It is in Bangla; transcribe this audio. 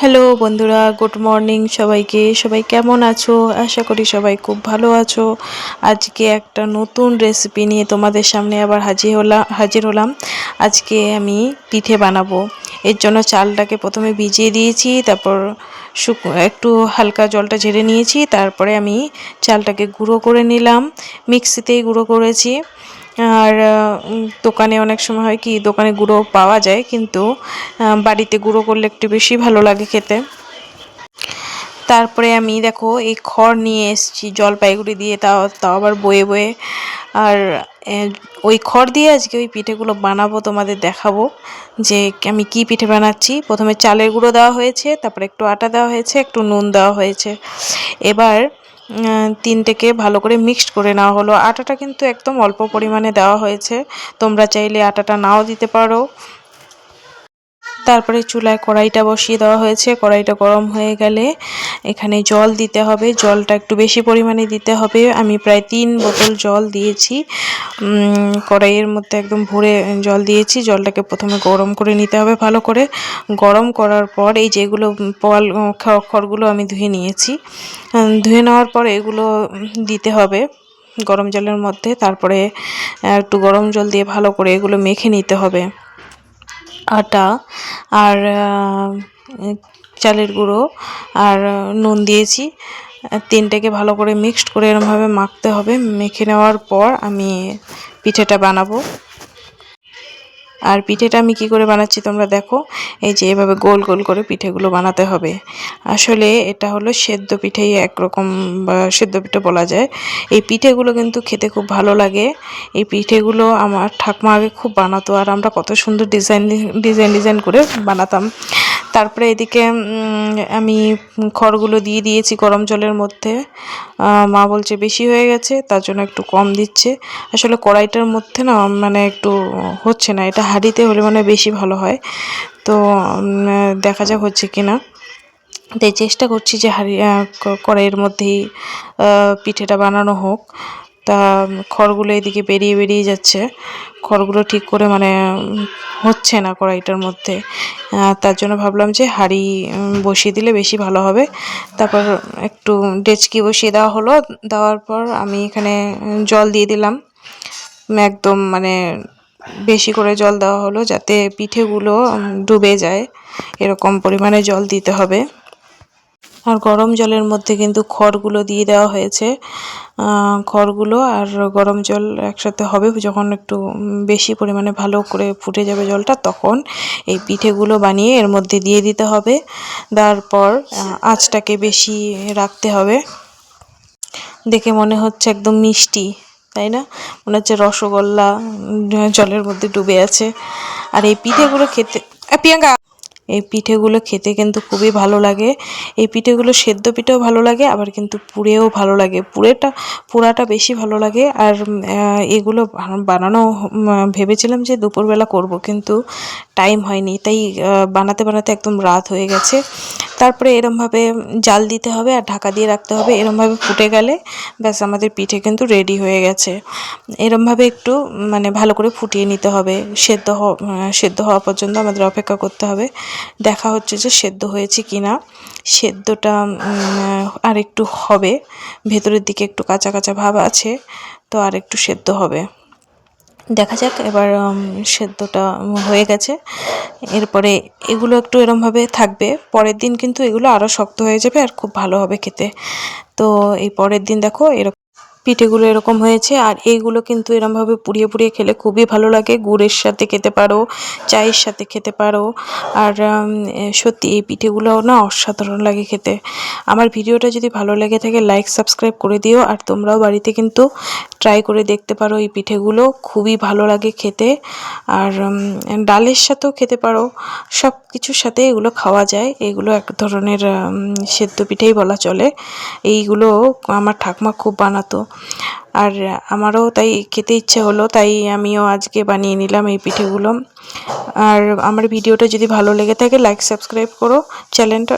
হ্যালো বন্ধুরা, গুড মর্নিং সবাইকে। সবাই কেমন আছো? আশা করি সবাই খুব ভালো আছো। আজকে একটা নতুন রেসিপি নিয়ে তোমাদের সামনে আবার হাজির হলাম হাজির হলাম। আজকে আমি পিঠে বানাবো। এর জন্য চালটাকে প্রথমে ভিজিয়ে দিয়েছি, তারপর শুক একটু হালকা জলটা ঝেড়ে নিয়েছি, তারপরে আমি চালটাকে গুঁড়ো করে নিলাম। মিক্সিতেই গুঁড়ো করেছি। আর দোকানে অনেক সময় হয় কি, দোকানে গুঁড়ো পাওয়া যায়, কিন্তু বাড়িতে গুঁড়ো করলে একটু বেশি ভালো লাগে খেতে। তারপরে আমি দেখো, এই খড় নিয়ে এসেছি, জলপাইগুড়ি দিয়ে, তাও তাও আবার বয়ে বয়ে। আর ওই খড় দিয়ে আজকে ওই পিঠেগুলো বানাবো, তোমাদের দেখাবো, যে আমি কি পিঠে বানাচ্ছি। প্রথমে চালের গুঁড়ো দেওয়া হয়েছে, তারপরে একটু আটা দেওয়া হয়েছে, একটু নুন দেওয়া হয়েছে। এবার তিনটেকে ভালো করে মিক্সড করে নেওয়া হলো। আটাটা কিন্তু একদম অল্প পরিমাণে দেওয়া হয়েছে। তোমরা চাইলে আটাটা নাও দিতে পারো। তারপরে চুলায় কড়াইটা বসিয়ে দেওয়া হয়েছে। কড়াইটা গরম হয়ে গেলে এখানে জল দিতে হবে। জলটা একটু বেশি পরিমাণে দিতে হবে। আমি প্রায় তিন বোতল জল দিয়েছি। কড়াইয়ের মধ্যে একদম ভরে জল দিয়েছি। জলটাকে প্রথমে গরম করে নিতে হবে ভালো করে। গরম করার পর এই যেগুলো পল খড়গুলো আমি ধুয়ে নিয়েছি। ধুয়ে নেওয়ার পর এগুলো দিতে হবে গরম জলের মধ্যে। তারপরে, একটু গরম জল দিয়ে ভালো করে এগুলো মেখে নিতে হবে। আটা আর চালের গুঁড়ো আর নুন দিয়েছি। তিনটাকে ভালো করে মিক্সড করে এরমভাবে মাখতে হবে। মেখে নেওয়ার পর আমি পিঠেটা বানাবো। আর পিঠেটা আমি কি করে বানাচ্ছি তোমরা দেখো। এই যে এভাবে গোল গোল করে পিঠেগুলো বানাতে হবে। আসলে এটা হলো সেদ্ধ পিঠেই একরকম বা সেদ্ধ পিঠে বলা যায়। এই পিঠেগুলো কিন্তু খেতে খুব ভালো লাগে। এই পিঠেগুলো আমার ঠাকমা আগে খুব বানাতো, আর আমরা কত সুন্দর ডিজাইন ডিজাইন ডিজাইন করে বানাতাম। তারপরে এদিকে আমি খড়গুলো দিয়ে দিয়েছি গরম জলের মধ্যে। মা বলছে বেশি হয়ে গেছে, তার জন্য একটু কম দিচ্ছে। আসলে কড়াইটার মধ্যে না মানে একটু হচ্ছে না, এটা হাঁড়িতে হলে মানে বেশি ভালো হয়। তো দেখা যাক হচ্ছে কি না তাই চেষ্টা করছি যে হাঁড়ি কড়াইয়ের মধ্যেই পিঠেটা বানানো হোক। তা খড়গুলো এদিকে বেরিয়ে বেরিয়ে যাচ্ছে। খড়গুলো ঠিক করে মানে হচ্ছে না কড়াইটার মধ্যে। তার জন্য ভাবলাম যে হাঁড়ি বসিয়ে দিলে বেশি ভালো হবে। তারপর একটু ডেচকি বসিয়ে দেওয়া হলো। দেওয়ার পর আমি এখানে জল দিয়ে দিলাম। একদম মানে বেশি করে জল দেওয়া হলো যাতে পিঠেগুলো ডুবে যায়। এরকম পরিমাণে জল দিতে হবে। আর গরম জলের মধ্যে কিন্তু খড়গুলো দিয়ে দেওয়া হয়েছে খড়গুলো আর গরম জল একসাথে হবে যখন একটু বেশি পরিমাণে ভালো করে ফুটে যাবে জলটা তখন এই পিঠেগুলো বানিয়ে এর মধ্যে দিয়ে দিতে হবে। তারপর আঁচটাকে বেশি রাখতে হবে। দেখে মনে হচ্ছে একদম মিষ্টি, তাই না? মনে হচ্ছে রসগোল্লা জলের মধ্যে ডুবে আছে। আর এই পিঠেগুলো খেতে প্রিয়াঙ্কা! এই পিঠেগুলো খেতে কিন্তু খুবই ভালো লাগে। এই পিঠেগুলো সেদ্ধ পিঠেও ভালো লাগে, আবার কিন্তু পুড়েও ভালো লাগে। পুড়েটা, পোড়াটা বেশি ভালো লাগে। আর এগুলো বানানো ভেবেছিলাম যে দুপুরবেলা করব, কিন্তু টাইম হয়নি। তাই বানাতে বানাতে একদম রাত হয়ে গেছে। তারপরে এরমভাবে জাল দিতে হবে আর ঢাকা দিয়ে রাখতে হবে। এরমভাবে ফুটে গেলে ব্যাস আমাদের পিঠে কিন্তু রেডি হয়ে গেছে। এরমভাবে একটু মানে ভালো করে ফুটিয়ে নিতে হবে। সেদ্ধ সেদ্ধ হওয়া পর্যন্ত আমাদের অপেক্ষা করতে হবে। দেখা হচ্ছে যে সেদ্ধ হয়েছে কি না সেদ্ধটা আর একটু হবে। ভেতরের দিকে একটু কাঁচা কাঁচা ভাব আছে, তো আর একটু সেদ্ধ হবে। দেখা যাক, এবার সেদ্ধটা হয়ে গেছে। এরপরে এগুলো একটু এরমভাবে থাকবে। পরের দিন কিন্তু এগুলো আরও শক্ত হয়ে যাবে আর খুব ভালো হবে খেতে। তো এই পরের দিন দেখো এরকম পিঠেগুলো এরকম হয়েছে আর এইগুলো কিন্তু এরমভাবে পুড়িয়ে পুড়িয়ে খেলে খুবই ভালো লাগে। গুড়ের সাথে খেতে পারো, চায়ের সাথে খেতে পারো। আর সত্যি এই পিঠেগুলো না অসাধারণ লাগে খেতে। আমার ভিডিওটা যদি ভালো লেগে থাকে, লাইক, সাবস্ক্রাইব করে দিও। আর তোমরাও বাড়িতে কিন্তু ট্রাই করে দেখতে পারো এই পিঠেগুলো। খুবই ভালো লাগে খেতে। আর ডালের সাথেও খেতে পারো। সব কিছুর সাথে এগুলো খাওয়া যায়। এগুলো এক ধরনের সেদ্ধ পিঠেই বলা চলে। এইগুলো আমার ঠাকুমা খুব বানাতো। আর আমারও তাই খেতে ইচ্ছে হলো, তাই আমিও আজকে বানিয়ে নিলাম এই পিঠেগুলো। আর আমার ভিডিওটা যদি ভালো লেগে থাকে লাইক সাবস্ক্রাইব করো। চ্যানেলটা